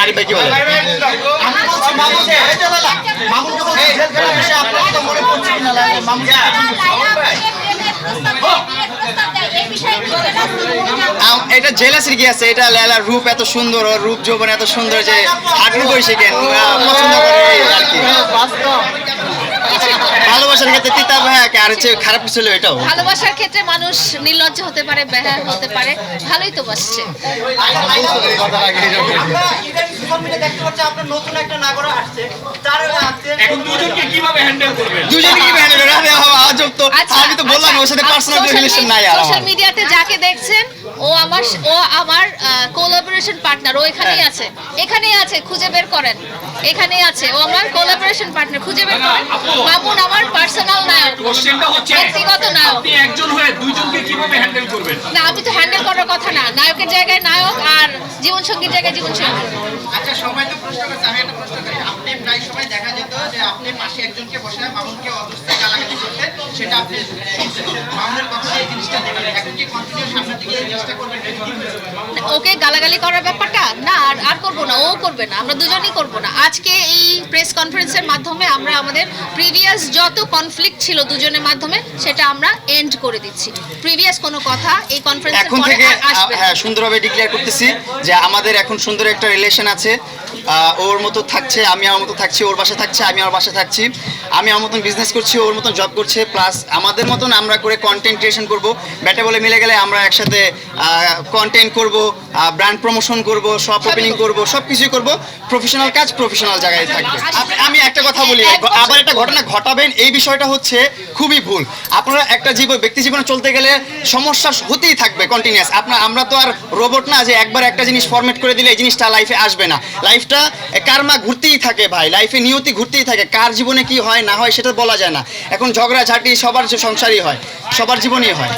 আরিফ ভাই কি বলে? আমি বলছি মামুনকে এই যে লালা, জেল খেলার বিষয়ে আপনার কথা মনে পড়ছে কিনা লালা? মামুনকে এটা জেলাসির কি আছে? এটা লেলার রূপ এত সুন্দর ওর রূপ যৌবন এত সুন্দর যে হাঁটু বসে কেন? পছন্দ করে আর কি। ভালোবাসার ক্ষেত্রে তিতা ভাইয়াকে আর হচ্ছে খারাপ ছিল এটাও। ভালোবাসার ক্ষেত্রে মানুষ নির্লজ্জ হতে পারে বেহার হতে পারে ভালোই তো বাসছে। সোশ্যাল মিডিয়া দেখতে পাচ্ছি আপনার নতুন একটা নাগরা আসছে। তার আসছে এখন দুজনকে কীভাবে হ্যান্ডেল করবেন? দুজনে কি ভ্যানে আরে আজব তো। আমি তো বললাম ওর সাথে পার্সোনাল রিলেশন নাই আর সোশ্যাল মিডিয়াতে যাকে দেখছেন ও আমার ও আমার কোলাবোরেশন পার্টনার ও এখানেই আছে। এখানেই আছে খুঁজে বের করেন। এখানেই আছে ও আমার কোলাবোরেশন পার্টনার খুঁজে বের করেন। মামুন আমার পার্সোনাল নায়ক। কোশ্চেনটা হচ্ছে ব্যক্তিগত নায়ক। আপনি একজন হয়ে দুইজনকে কীভাবে হ্যান্ডেল করবেন? না আমি তো হ্যান্ডেল করার কথা না। নায়কের জায়গায় নায়ক সঙ্গীর জায়গায় জীবন সঙ্গী আচ্ছা সবাই তো প্রশ্ন করছে, আমি একটা প্রশ্ন করি। আপনি প্রায় সময় দেখা যেত যে আপনি পাশে একজনকে বসে মামুনকে অবস্থায় গালাগালি করতেন, সেটা আপনি ওকে গালাগালি করার ব্যাপারটা? না আর আর করব না ও করবে না আমরা দুজনেই করব না। আজকে এই প্রেস কনফারেন্সের মাধ্যমে আমরা আমাদের প্রিভিয়াস যত কনফ্লিক্ট ছিল দুজনের মাধ্যমে সেটা আমরা এন্ড করে দিচ্ছি। প্রিভিয়াস কোনো কথা এই কনফারেন্সের এখন পরে থেকে আর আসবে না। হ্যাঁ সুন্দরভাবে ডিক্লেয়ার করতেছি যে আমাদের এখন সুন্দর একটা রিলেশন আছে। ওর মতো থাকছে, আমি আমার মতো থাকছি, ওর বাসা থাকছে, আমি আমার বাসা থাকছি। আমি আমার মতন বিজনেস করছি, ওর মতন জব করছে প্লাস আমাদের মতন আমরা করে কন্টেন্ট ক্রিয়েশন করব। ব্যাটে বলে মিলে গেলে আমরা একসাথে কন্টেন্ট করব ব্র্যান্ড প্রমোশন করব শপ ওপেনিং করব সব কিছুই করব। প্রফেশনাল কাজ প্রফেশনাল জায়গায় থাকবে। আমি একটা কথা বলি আবার একটা ঘটনা ঘটাবেন এই বিষয়টা হচ্ছে খুবই ভুল। আপনারা একটা জীবন ব্যক্তি জীবনে চলতে গেলে সমস্যা হতেই থাকবে কন্টিনিউয়াস আপনার আমরা তো আর রোবট না যে একবার একটা জিনিস ফরম্যাট করে দিলে এই জিনিসটা লাইফে আসবে না। লাইফটা কারমা ঘুরতেই থাকে ভাই লাইফে নিয়তি ঘুরতেই থাকে। কার জীবনে কি হয় না হয় সেটা বলা যায় না। এখন ঝগড়া ঝাঁটি সবার সংসারই হয় সবার জীবনেই হয়।